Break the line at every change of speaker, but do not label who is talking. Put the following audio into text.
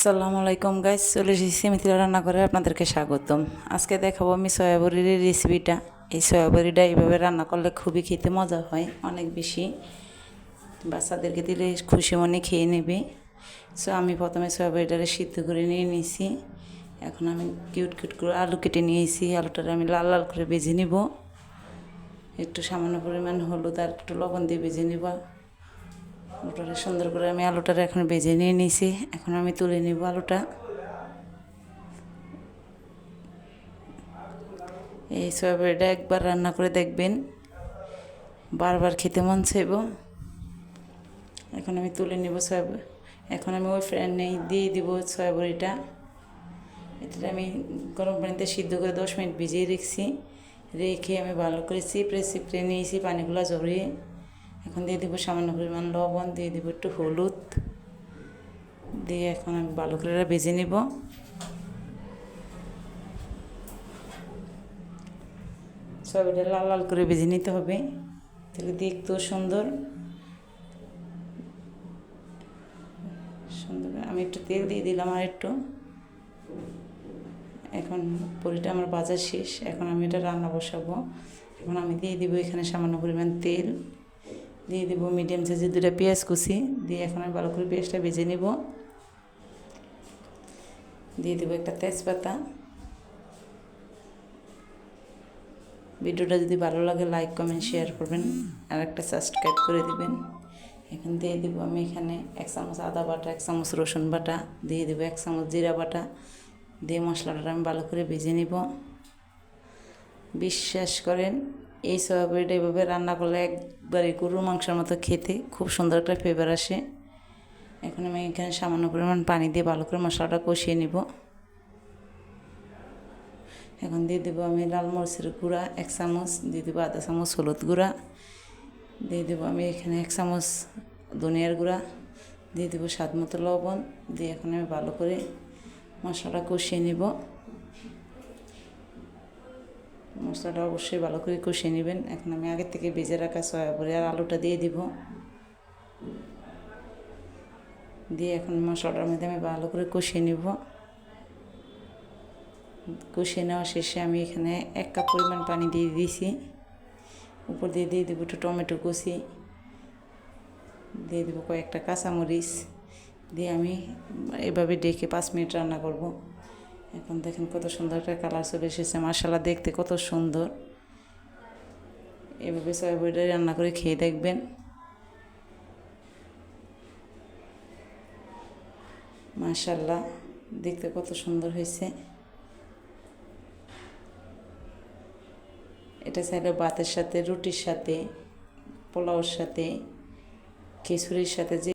আসসালামু আলাইকুম গাইস চলে এসেছি মিথিলা রান্না করে আপনাদেরকে স্বাগতম। আজকে দেখাবো আমি সয়াবড়ির রেসিপিটা এই সয়াবড়িটা এইভাবে রান্না করলে খুবই খেতে মজা হয়, অনেক বেশি। বাচ্চাদেরকে দিলে খুশি মনে খেয়ে নেবে। সো আমি প্রথমে সয়াবড়িটারে সিদ্ধ করে নিয়ে নিয়েছি। এখন আমি কিউট কিউট করে আলু কেটে নিয়েছি। আলুটারে আমি লাল লাল করে বেজে নিব। একটু সামান্য পরিমাণ হলুদ আর একটু লবণ দিয়ে বেজে নিব। আলুটারে সুন্দর করে আমি আলুটারে এখন বেজে নিয়ে নিয়েছি এখন আমি তুলে নিব আলুটা। এই সয়াবিনটা একবার রান্না করে দেখবেন। বারবার খেতে মন চাইব। এখন আমি তুলে নিব সয়াবিন এখন আমি ওই ফ্রাই নেই, দিয়ে দিব সয়াবড়িটা। এটা আমি গরম পানিতে সিদ্ধ করে দশ মিনিট ভিজিয়ে রেখেছি। রেখে আমি ভালো করে চিপড়ে চিপড়ে নিয়েছি পানিগুলো জড়িয়ে এখন দিয়ে দিব সামান্য পরিমাণ লবণ, দিয়ে দিব একটু হলুদ। দিয়ে এখন আমি ভালো করে ভেজে নিব। সবটা লাল লাল করে ভেজে নিতে হবে। তাহলে দেখতেও সুন্দর। সুন্দর। আমি একটু তেল দিয়ে দিলাম আর একটু। এখন পুরিটা আমার বাজার শেষ। এখন আমি এটা রান্না বসাবো। এখন আমি দিয়ে দিব এখানে সামান্য পরিমাণ তেল। দিয়ে দেবো মিডিয়াম সাইজে দুটা পেঁয়াজ কুচি। দিয়ে এখন আমি ভালো করে পেঁয়াজটা ভেজে নেব। দিয়ে দেবো একটা তেজপাতা। ভিডিওটা যদি ভালো লাগে লাইক কমেন্ট শেয়ার করবেন। আর একটা সাবস্ক্রাইব করে দিবেন। এখন দিয়ে দেবো আমি এখানে এক চামচ আদা বাটা, এক চামচ রসুন বাটা, দিয়ে দেবো এক চামচ জিরা বাটা। দিয়ে মশলাটা আমি ভালো করে ভেজে নিব। বিশ্বাস করেন এই সয়াবিনটা এইভাবে রান্না করলে একবারে গরুর মাংসের মতো খেতে খুব সুন্দর একটা ফ্লেভার আসে। এখন আমি এখানে সামান্য পরিমাণ পানি দিয়ে ভালো করে মশলাটা কষিয়ে নিব। এখন দিয়ে দেবো আমি লাল মরিচের গুঁড়া, এক চামচ, দিয়ে দেবো আধা চামচ হলুদ গুঁড়া, দিয়ে দেবো আমি এখানে এক চামচ ধনিয়ার গুঁড়া, দিয়ে দেবো স্বাদ মতো লবণ, দিয়ে এখন আমি ভালো করে মশলাটা কষিয়ে নিব। মশলাটা অবশ্যই ভালো করে কষিয়ে নেবেন। এখন আমি আগের থেকে ভেজে রাখা সয়াবড়ি আর আলুটা দিয়ে দিব। দিয়ে এখন মশলাটার মধ্যে আমি ভালো করে কষিয়ে নিব। কষিয়ে নেওয়া শেষে আমি এখানে এক কাপ পরিমাণ পানি দিয়ে দিয়েছি। উপর দিয়ে দিয়ে দেবো একটু টমেটো কষি দিয়ে দেবো কয়েকটা কাঁচামরিচ। দিয়ে আমি এভাবে ডেকে পাঁচ মিনিট রান্না করব। এখন দেখেন কত সুন্দর একটা কালার চলে এসেছে মশালা দেখতে কত সুন্দর। এভাবে সয়াবিনটা রান্না করে খেয়ে দেখবেন। মাশাল্লাহ দেখতে কত সুন্দর হয়েছে। এটা চাইলে ভাতের সাথে, রুটির সাথে, পোলাওর সাথে, খিচুড়ির সাথে যে